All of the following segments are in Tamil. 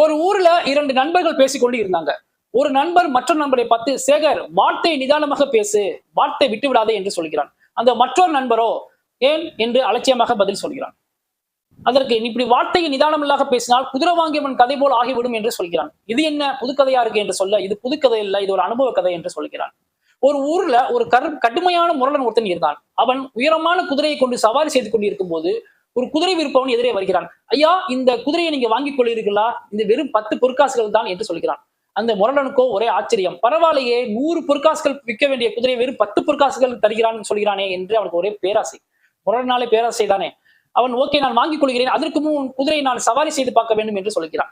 ஒரு ஊர்ல இரண்டு நண்பர்கள் பேசிக்கொண்டு இருந்தாங்க ஒரு நண்பர் மற்றொரு நண்பரை பார்த்து சேகர் வார்த்தை நிதானமாக பேசு வார்த்தை விட்டு விடாதே என்று சொல்கிறான். அந்த மற்றொரு நண்பரோ ஏன்? என்று அலட்சியமாக பதில் சொல்கிறான். அதற்கு இப்படி வார்த்தையை நிதானமில்லாக பேசினால் குதிரை வாங்கியவன் கதை போல் ஆகிவிடும் என்று சொல்கிறான். இது என்ன புதுக்கதையா இருக்கு என்று சொல்ல இது புதுக்கதை இல்லை இது ஒரு அனுபவ கதை என்று சொல்கிறான். ஒரு ஊர்ல ஒரு கரு கடுமையான முரடன் ஒருத்தன் இருந்தான். அவன் உயரமான குதிரையை கொண்டு சவாரி செய்து கொண்டிருக்கும் போது ஒரு குதிரை விற்பவன் எதிரே வருகிறான். ஐயா இந்த குதிரையை நீங்க வாங்கிக் கொள்கிறீர்களா? இந்த வெறும் பத்து பொற்காசுகள் தான் என்று சொல்கிறான். அந்த முரடனுக்கோ ஒரே ஆச்சரியம். பரவாயில்லையே நூறு பொற்காசுகள் விற்க வேண்டிய குதிரை வெறும் பத்து பொற்காசுகள் தருகிறான் சொல்கிறானே என்று அவனுக்கு ஒரே பேராசை. முரடனாலே பேராசை தானே. அவன் ஓகே நான் வாங்கிக் கொள்கிறேன். அதற்கு முன் குதிரையை நான் சவாரி செய்து பார்க்க வேண்டும் என்று சொல்கிறான்.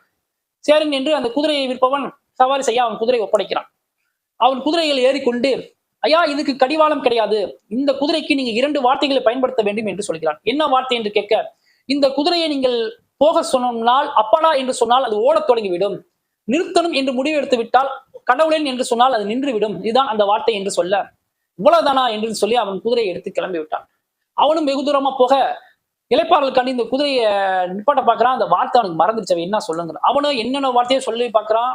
சரின் என்று அந்த குதிரையை விற்பவன் சவாரி செய்ய அவன் குதிரை ஒப்படைக்கிறான். அவன் குதிரையில் ஏறிக்கொண்டு ஐயா இதுக்கு கடிவாளம் கிடையாது. இந்த குதிரைக்கு நீங்க இரண்டு வார்த்தைகளை பயன்படுத்த வேண்டும் என்று சொல்கிறான் என்ன வார்த்தை என்று கேட்க இந்த குதிரையை நீங்கள் போக சொன்னால் அப்பாடா என்று சொன்னால் அது ஓடத் தொடங்கிவிடும். நிறுத்தணும் என்று முடிவு எடுத்து விட்டால் கடவுளேன் என்று சொன்னால் அது நின்றுவிடும். இதுதான் அந்த வார்த்தை என்று சொல்ல இவ்வளவுதானா என்று சொல்லி அவன் குதிரையை எடுத்து கிளம்பி விட்டான். அவனும் வெகு தூரமா போக இளைப்பாறல் கண்டு இந்த குதிரையை நிப்பாட்ட பாக்குறான் அந்த வார்த்தை அவனுக்கு மறந்துருச்சு அவன் என்ன சொல்லுங்க அவனும் என்னென்ன வார்த்தையை சொல்லி பாக்குறான்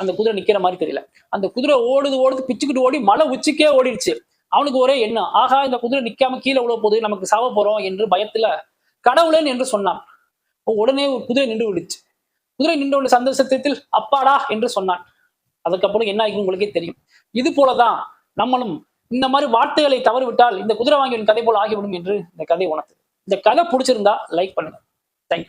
அந்த குதிரை நிக்கிற மாதிரி தெரியல. அந்த குதிரை ஓடுது ஓடுது பிச்சுக்கிட்டு ஓடி மலை உச்சிக்கே ஓடிடுச்சு. அவனுக்கு ஒரே எண்ணம் ஆகா இந்த குதிரை நிக்காம கீழே உழவு போகுது நமக்கு சாவ போறோம் என்று பயத்துல கடவுளேன் என்று சொன்னான். உடனே ஒரு குதிரை நின்று விடுச்சு குதிரை நின்று உள்ள சந்தோஷத்தில் அப்பாடா என்று சொன்னான். அதுக்கப்புறம் என்ன ஆகும் உங்களுக்கே தெரியும். இது போலதான் நம்மளும் இந்த மாதிரி வார்த்தைகளை தவறு விட்டால் இந்த குதிரை வாங்கியவன் கதை போல் ஆகிவிடும் என்று இந்த கதை உணர்த்து இந்த கதை பிடிச்சிருந்தா லைக் பண்ணுங்க. தேங்க்யூ